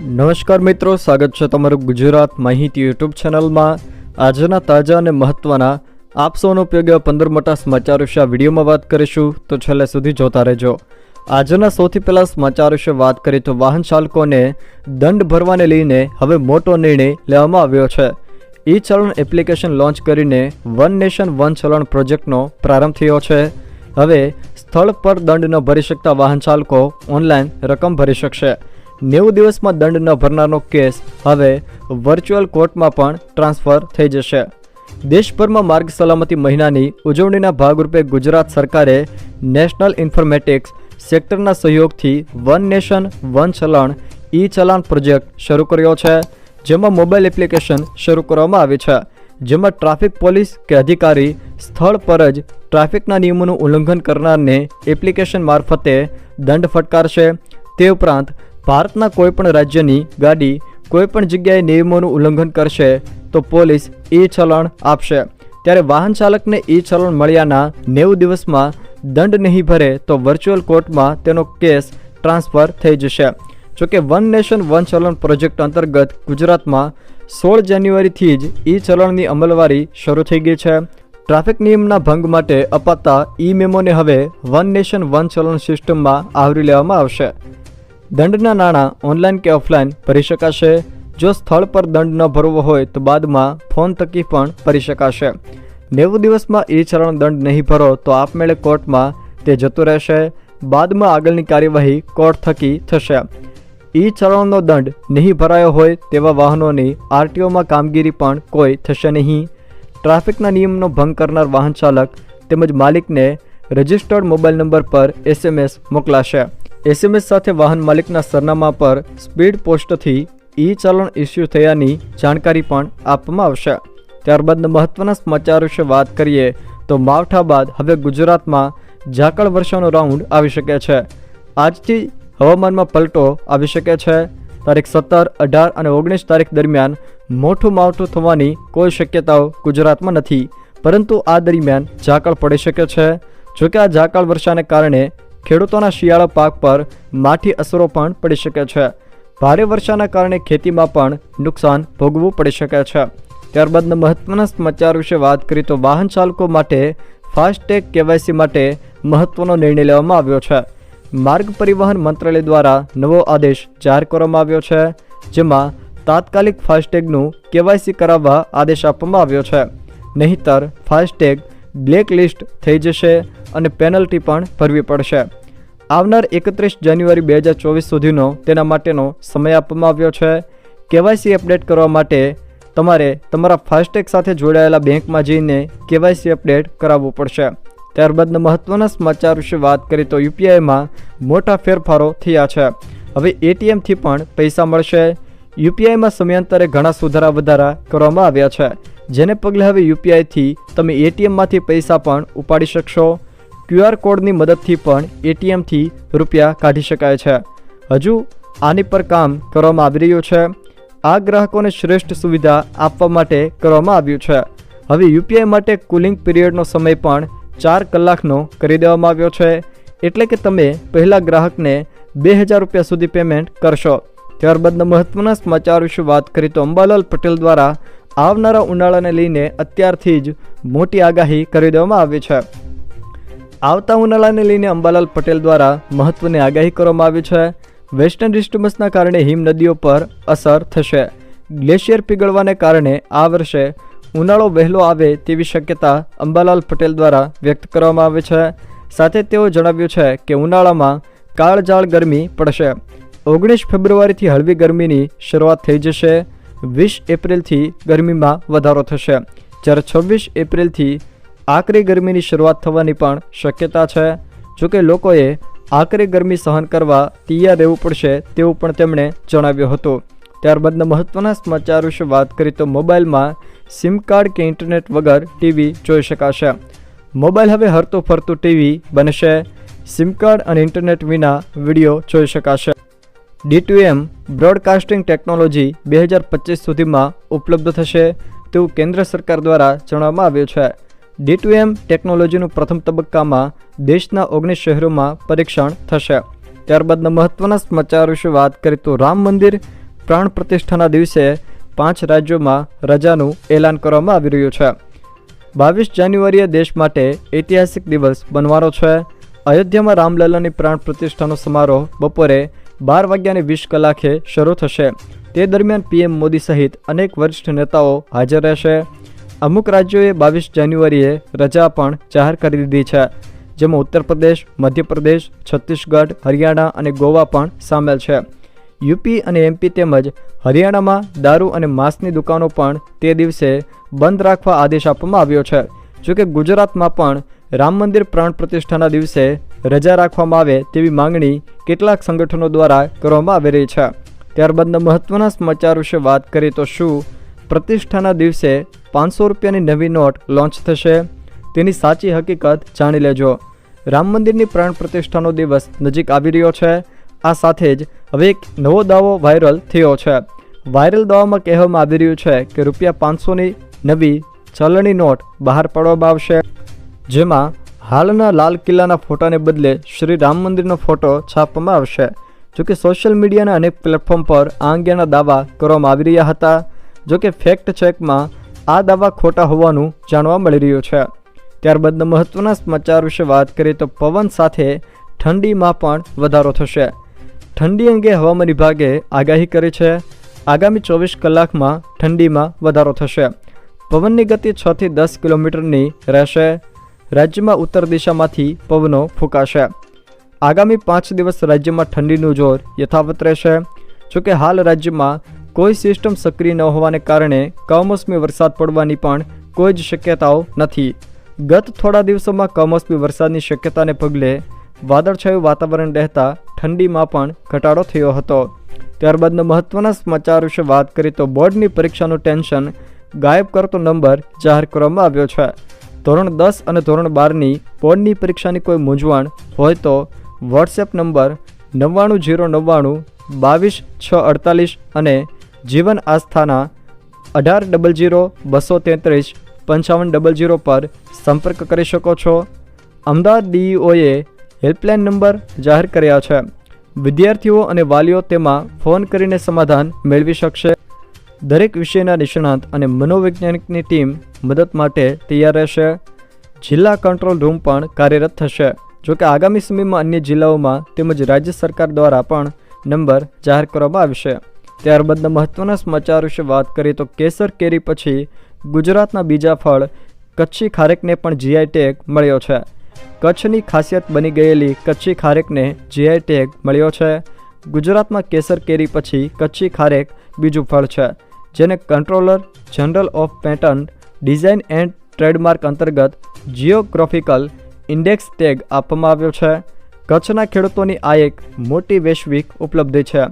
નમસ્કાર મિત્રો, સ્વાગત છે તમારું ગુજરાત માહિતી યુટ્યુબ ચેનલમાં. આજના તાજા અને મહત્વના, આપ સૌનો ઉપયોગ પંદર મોટા સમાચાર વિશે વિડીયોમાં વાત કરીશું, તો છેલ્લે સુધી જોતા રહેજો. આજના સૌથી પહેલા સમાચાર વિશે વાત કરીએ તો વાહન ચાલકોને દંડ ભરવાને લઈને હવે મોટો નિર્ણય લેવામાં આવ્યો છે. ઈ ચલણ એપ્લિકેશન લોન્ચ કરીને વન નેશન, વન ચલણ પ્રોજેક્ટનો પ્રારંભ થયો છે. હવે સ્થળ પર દંડ ન ભરી શકતા વાહન ચાલકો ઓનલાઈન રકમ ભરી શકશે. નેવું દિવસમાં દંડ ન ભરનારનો કેસ હવે વર્ચ્યુઅલ કોર્ટમાં પણ ટ્રાન્સફર થઈ જશે. દેશભરમાં માર્ગ સલામતી મહિનાની ઉજવણીના ભાગરૂપે ગુજરાત સરકારે નેશનલ ઇન્ફોર્મેટિક્સ સેક્ટરના સહયોગથી વન નેશન વન ચલણ ઈ ચલાણ પ્રોજેક્ટ શરૂ કર્યો છે, જેમાં મોબાઈલ એપ્લિકેશન શરૂ કરવામાં આવી છે, જેમાં ટ્રાફિક પોલીસ કે અધિકારી સ્થળ પર જ ટ્રાફિકના નિયમોનું ઉલ્લંઘન કરનારને એપ્લિકેશન મારફતે દંડ ફટકારશે. તે ઉપરાંત ભારતના કોઈપણ રાજ્યની ગાડી કોઈપણ જગ્યાએ નિયમોનું ઉલ્લંઘન કરશે, તો પોલીસ ઈ ચલણ આપશે. ત્યારે વાહન ચાલકને ઈ ચલણ મળ્યાના નેવું દિવસમાં દંડ નહીં ભરે, તો વર્ચ્યુઅલ કોર્ટમાં તેનો કેસ ટ્રાન્સફર થઈ જશે. જોકે વન નેશન, વન ચલણ પ્રોજેક્ટ અંતર્ગત ગુજરાતમાં સોળ જાન્યુઆરીથી જ ઈ ચલણની અમલવારી શરૂ થઈ ગઈ છે. ટ્રાફિક નિયમના ભંગ માટે અપાતા ઈ મેમોને હવે વન નેશન, વન ચલણ સિસ્ટમમાં આવરી લેવામાં આવશે. દંડના નાણાં ઓનલાઈન કે ઓફલાઈન ભરી શકાશે. જો સ્થળ પર દંડ ન ભરવો હોય તો બાદમાં ફોન થકી પણ ભરી શકાશે. નેવું દિવસમાં ઈ ચરણ દંડ નહીં ભરો તો આપમેળે કોર્ટમાં તે જતું રહેશે. બાદમાં આગળની કાર્યવાહી કોર્ટ થકી થશે. ઈ ચલણનો દંડ નહીં ભરાયો હોય તેવા વાહનોની આરટીઓમાં કામગીરી પણ કોઈ થશે નહીં. ટ્રાફિકના નિયમનો ભંગ કરનાર વાહન ચાલક તેમજ માલિકને રજિસ્ટર્ડ મોબાઈલ નંબર પર એસએમએસ મોકલાશે. એસએમએસ સાથે વાહન માલિકના સરનામા પર સ્પીડ પોસ્ટથી ઈ ચલણ ઇસ્યુ થયાની જાણકારી પણ આપવામાં આવશે. ત્યારબાદ મહત્વના સમાચાર વિશે વાત કરીએ તો માવઠા બાદ હવે ગુજરાતમાં ઝાકળ વર્ષાનો રાઉન્ડ આવી શકે છે. આજથી હવામાનમાં પલટો આવી શકે છે. તારીખ સત્તર, અઢાર અને ઓગણીસ તારીખ દરમિયાન મોટું માવઠું થવાની કોઈ શક્યતાઓ ગુજરાતમાં નથી. પરંતુ આ દરમિયાન ઝાકળ પડી શકે છે. જોકે આ ઝાકળ વર્ષાને કારણે ખેડૂતોના શિયાળા પાક પર માઠી અસરો પણ પડી શકે છે. ભારે વર્ષાના કારણે ખેતીમાં પણ નુકસાન ભોગવવું પડી શકે છે. ત્યારબાદના મહત્વના સમાચાર વિશે વાત કરીએ તો વાહન ચાલકો માટે ફાસ્ટેગ કેવાયસી માટે મહત્વનો નિર્ણય લેવામાં આવ્યો છે. માર્ગ પરિવહન મંત્રાલય દ્વારા નવો આદેશ જાહેર કરવામાં આવ્યો છે, જેમાં તાત્કાલિક ફાસ્ટેગનું કેવાયસી કરાવવા આદેશ આપવામાં આવ્યો છે. નહીંતર ફાસ્ટેગ બ્લેક લિસ્ટ થઈ જશે અને પેનલ્ટી પણ ભરવી પડશે. આવનાર એકત્રીસ જાન્યુઆરી બે હજાર ચોવીસ સુધીનો તેના માટેનો સમય આપવામાં આવ્યો છે. કેવાયસી અપડેટ કરવા માટે તમારે તમારા ફાસ્ટેગ સાથે જોડાયેલા બેંકમાં જઈને કેવાયસી અપડેટ કરાવવું પડશે. ત્યારબાદના મહત્વના સમાચાર વિશે વાત કરીએ તો યુપીઆઈમાં મોટા ફેરફારો થયા છે. હવે એટીએમથી પણ પૈસા મળશે. યુપીઆઈમાં સમયાંતરે ઘણા સુધારા વધારા કરવામાં આવ્યા છે. જેને પગલે હવે યુપીઆઈથી તમે એટીએમમાંથી પૈસા પણ ઉપાડી શકશો. ક્યુઆર કોડની મદદથી પણ એટીએમથી રૂપિયા કાઢી શકાય છે. હજુ આની પર કામ કરવામાં આવી રહ્યું છે. આ ગ્રાહકોને શ્રેષ્ઠ સુવિધા આપવા માટે કરવામાં આવ્યું છે. હવે યુપીઆઈ માટે કુલિંગ પિરિયડનો સમય પણ ચાર કલાકનો કરી દેવામાં આવ્યો છે. એટલે કે તમે પહેલાં ગ્રાહકને બે હજાર રૂપિયા સુધી પેમેન્ટ કરશો. ત્યારબાદના મહત્વના સમાચાર વિશે વાત કરીએ તો અંબાલાલ પટેલ દ્વારા આવનારા ઉનાળાને લઈને અત્યારથી જ મોટી આગાહી કરી દેવામાં આવી છે. આવતા ઉનાળાને લઈને અંબાલાલ પટેલ દ્વારા મહત્વની આગાહી કરવામાં આવી છે. વેસ્ટર્ન ડિસ્ટર્બન્સના કારણે હિમ નદીઓ પર અસર થશે. ગ્લેશિયર પીગળવાને કારણે આ વર્ષે ઉનાળો વહેલો આવે તેવી શક્યતા અંબાલાલ પટેલ દ્વારા વ્યક્ત કરવામાં આવે છે. સાથે તેઓ જણાવ્યું છે કે ઉનાળામાં કાળજાળ ગરમી પડશે. ઓગણીસ ફેબ્રુઆરીથી હળવી ગરમીની શરૂઆત થઈ જશે. વીસ એપ્રિલથી ગરમીમાં વધારો થશે. જ્યારે છવ્વીસ એપ્રિલથી આકરી ગરમીની શરૂઆત થવાની પણ શક્યતા છે. જોકે લોકોએ આકરી ગરમી સહન કરવા તૈયાર રહેવું પડશે તેવું પણ તેમણે જણાવ્યું હતું. ત્યારબાદના મહત્વના સમાચાર વિશે વાત કરીએ તો મોબાઈલમાં સિમ કાર્ડ કે ઇન્ટરનેટ વગર ટીવી જોઈ શકાશે. મોબાઈલ હવે હરતું ફરતું ટીવી બનશે. સિમ કાર્ડ અને ઇન્ટરનેટ વિના વીડિયો જોઈ શકાશે. ડી બ્રોડકાસ્ટિંગ ટેકનોલોજી બે હજાર પચીસ સુધીમાં ઉપલબ્ધ થશે તેવું કેન્દ્ર સરકાર દ્વારા જણાવવામાં આવ્યું છે. ડી ટેકનોલોજીનું પ્રથમ તબક્કામાં દેશના ઓગણીસ શહેરોમાં પરીક્ષણ થશે. ત્યારબાદના મહત્વના સમાચાર વિશે વાત કરીએ તો રામ મંદિર પ્રાણ પ્રતિષ્ઠાના દિવસે પાંચ રાજ્યોમાં રજાનું એલાન કરવામાં આવી રહ્યું છે. બાવીસ જાન્યુઆરીએ દેશ માટે ઐતિહાસિક દિવસ બનવાનો છે. અયોધ્યામાં રામલલ્લાની પ્રાણ પ્રતિષ્ઠાનો સમારોહ બપોરે બાર વાગ્યાને વીસ કલાકે શરૂ થશે. તે દરમિયાન પીએમ મોદી સહિત અનેક વરિષ્ઠ નેતાઓ હાજર રહેશે. અમુક રાજ્યોએ બાવીસ જાન્યુઆરીએ રજા પણ જાહેર કરી દીધી છે. જેમાં ઉત્તર પ્રદેશ મધ્યપ્રદેશ, છત્તીસગઢ, હરિયાણા અને ગોવા પણ સામેલ છે. યુપી અને એમપી તેમજ હરિયાણામાં દારૂ અને માંસની દુકાનો પણ તે દિવસે બંધ રાખવા આદેશ આપવામાં આવ્યો છે. જોકે ગુજરાતમાં પણ રામ મંદિર પ્રાણ પ્રતિષ્ઠાના દિવસે રજા રાખવામાં આવે તેવી માંગણી કેટલાક સંગઠનો દ્વારા કરવામાં આવી રહી છે. ત્યારબાદના મહત્વના સમાચાર વિશે વાત કરીએ તો શું? પ્રતિષ્ઠાના દિવસે પાંચસો રૂપિયાની નવી નોટ લોન્ચ થશે. તેની સાચી હકીકત જાણી લેજો. રામ મંદિરની પ્રાણ પ્રતિષ્ઠાનો દિવસ નજીક આવી રહ્યો છે. આ સાથે જ હવે એક નવો દાવો વાયરલ થયો છે. વાયરલ દાવામાં કહેવામાં આવી રહ્યું છે કે રૂપિયા પાંચસોની નવી ચલણી નોટ બહાર પાડવામાં આવશે. જેમાં હાલના લાલ કિલ્લાના ફોટાને બદલે શ્રી રામ મંદિરનો ફોટો છાપવામાં આવશે. જોકે સોશિયલ મીડિયાના અનેક પ્લેટફોર્મ પર આ અંગેના દાવા કરવામાં આવી રહ્યા હતા. જોકે ફેક્ટ ચેકમાં આ દાવા ખોટા હોવાનું જાણવા મળી રહ્યું છે. ત્યારબાદના મહત્વના સમાચાર વિશે વાત કરીએ તો પવન સાથે ઠંડીમાં પણ વધારો થશે. ઠંડી અંગે હવામાન વિભાગે આગાહી કરી છે. આગામી ચોવીસ કલાકમાં ઠંડીમાં વધારો થશે. પવનની ગતિ છથી દસ કિલોમીટરની રહેશે. રાજ્યમાં ઉત્તર દિશામાંથી પવનો ફૂંકાશે. આગામી પાંચ દિવસ રાજ્યમાં ઠંડીનું જોર યથાવત રહેશે. જોકે હાલ રાજ્યમાં કોઈ સિસ્ટમ સક્રિય ન હોવાને કારણે કમોસમી વરસાદ પડવાની પણ કોઈ જ શક્યતાઓ નથી. ગત થોડા દિવસોમાં કમોસમી વરસાદની શક્યતાને પગલે વાદળછાયું વાતાવરણ રહેતા ઠંડીમાં પણ ઘટાડો થયો હતો. ત્યારબાદના મહત્ત્વના સમાચાર વિશે વાત કરીએ તો બોર્ડની પરીક્ષાનું ટેન્શન ગાયબ કરતો નંબર જાહેર કરવામાં આવ્યો છે. ધોરણ દસ અને ધોરણ બારની બોર્ડની પરીક્ષાની કોઈ મૂંઝવણ હોય તો વોટ્સએપ નંબર નવ્વાણું જીરો નવ્વાણું બાવીસ છ અડતાલીસ અને જીવન આસ્થાના અઢાર ડબલ જીરો બસો તેત્રીસ પંચાવન ડબલ જીરો પર સંપર્ક કરી શકો છો. અમદાવાદ ડીઈઓએ હેલ્પલાઇન નંબર જાહેર કર્યા છે. વિદ્યાર્થીઓ અને વાલીઓ તેમાં ફોન કરીને સમાધાન મેળવી શકશે. દરેક વિષયના નિષ્ણાંત અને મનોવૈજ્ઞાનિકની ટીમ મદદ માટે તૈયાર રહેશે. જિલ્લા કંટ્રોલ રૂમ પણ કાર્યરત થશે. જોકે આગામી સમયમાં અન્ય જિલ્લાઓમાં તેમજ રાજ્ય સરકાર દ્વારા પણ નંબર જાહેર કરવામાં આવશે. ત્યારબાદના મહત્વના સમાચાર વિશે વાત કરીએ તો કેસર કેરી પછી ગુજરાતના બીજા ફળ કચ્છી ખારેકને પણ જીઆઈ ટેગ મળ્યો છે. કચ્છની ખાસિયત બની ગયેલી કચ્છી ખારેકને જીઆઈ ટેગ મળ્યો છે. ગુજરાતમાં કેસર કેરી પછી કચ્છી ખારેક બીજું ફળ છે. જેને controller general of patent design and trademark અંતર્ગત જિયોગ્રાફિકલ ઇન્ડેક્સ ટેગ આપવામાં આવ્યો છે. કચ્છના ખેડૂતોની આ એક મોટી વૈશ્વિક ઉપલબ્ધિ છે.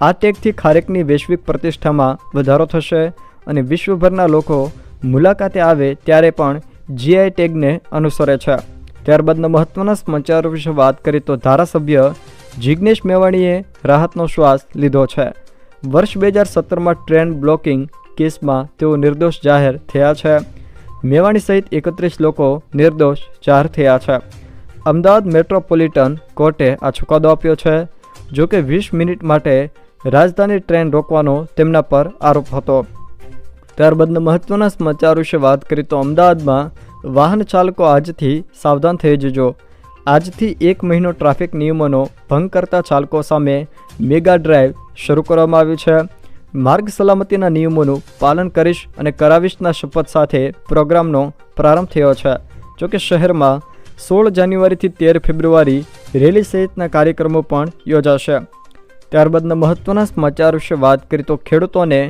આ ટેગથી ખારેકની વૈશ્વિક પ્રતિષ્ઠામાં વધારો થશે અને વિશ્વભરના લોકો મુલાકાતે આવે ત્યારે પણ જીઆઈ ટેગને અનુસરે છે. ત્યારબાદના મહત્વના સમાચારો વિશે વાત કરીએ તો ધારાસભ્ય જિગ્નેશ મેવાણીએ રાહતનો શ્વાસ લીધો છે. વર્ષ બે હજાર સત્તરમાં ટ્રેન બ્લોકિંગ કેસમાં તેઓ નિર્દોષ જાહેર થયા છે. મેવાણી સહિત એકત્રીસ લોકો નિર્દોષ જાહેર થયા છે. અમદાવાદ મેટ્રોપોલિટન કોર્ટે આ ચુકાદો આપ્યો છે. જો કે વીસ મિનિટ માટે રાજધાની ટ્રેન રોકવાનો તેમના પર આરોપ હતો. ત્યારબાદના મહત્વના સમાચાર વિશે વાત કરીએ તો અમદાવાદમાં વાહન ચાલકો આજથી સાવધાન થઈ જજો. આજથી એક મહિનો ટ્રાફિક નિયમોનો ભંગ કરતા ચાલકો સામે મેગા ડ્રાઈવ શરૂ કરવામાં આવ્યું છે. માર્ગ સલામતીના નિયમોનું પાલન કરીશ અને કરાવીશના શપથ સાથે પ્રોગ્રામનો પ્રારંભ થયો છે. જોકે શહેરમાં સોળ જાન્યુઆરીથી તેર ફેબ્રુઆરી રેલી સહિતના કાર્યક્રમો પણ યોજાશે. ત્યારબાદના મહત્વના સમાચાર વિશે વાત કરીએ તો ખેડૂતોને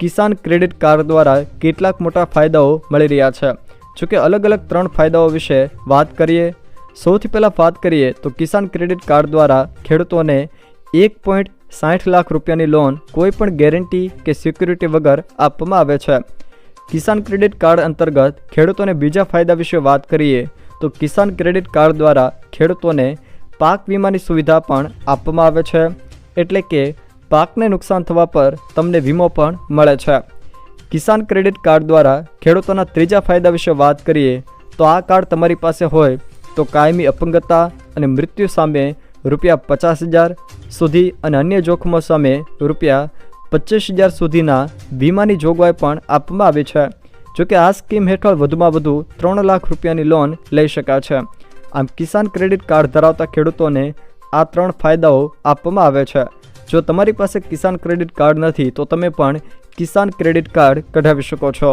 કિસાન ક્રેડિટ કાર્ડ દ્વારા કેટલાક મોટા ફાયદાઓ મળી રહ્યા છે. જોકે અલગ અલગ ત્રણ ફાયદાઓ વિશે વાત કરીએ સૌથી પહેલાં વાત કરીએ તો કિસાન ક્રેડિટ કાર્ડ દ્વારા ખેડૂતોને એક પોઈન્ટ સાઠ લાખ રૂપિયાની લોન કોઈપણ ગેરંટી કે સિક્યુરિટી વગર આપવામાં આવે છે. કિસાન ક્રેડિટ કાર્ડ અંતર્ગત ખેડૂતોને બીજા ફાયદા વિશે વાત કરીએ તો કિસાન ક્રેડિટ કાર્ડ દ્વારા ખેડૂતોને પાક વીમાની સુવિધા પણ આપવામાં આવે છે. એટલે કે પાકને નુકસાન થવા પર તમને વીમો પણ મળે છે. કિસાન ક્રેડિટ કાર્ડ દ્વારા ખેડૂતોના ત્રીજા ફાયદા વિશે વાત કરીએ તો આ કાર્ડ તમારી પાસે હોય તો કાયમી અપંગતા અને મૃત્યુ સામે રૂપિયા પચાસ હજાર સુધી અને અન્ય જોખમો સામે રૂપિયા પચીસ હજાર સુધીના વીમાની જોગવાઈ પણ આપવામાં આવી છે. જોકે આ સ્કીમ હેઠળ વધુમાં વધુ ત્રણ લાખ રૂપિયાની લોન લઈ શકાય છે. આમ કિસાન ક્રેડિટ કાર્ડ ધરાવતા ખેડૂતોને આ ત્રણ ફાયદાઓ આપવામાં આવે છે. જો તમારી પાસે કિસાન ક્રેડિટ કાર્ડ નથી, તો તમે પણ કિસાન ક્રેડિટ કાર્ડ કઢાવી શકો છો.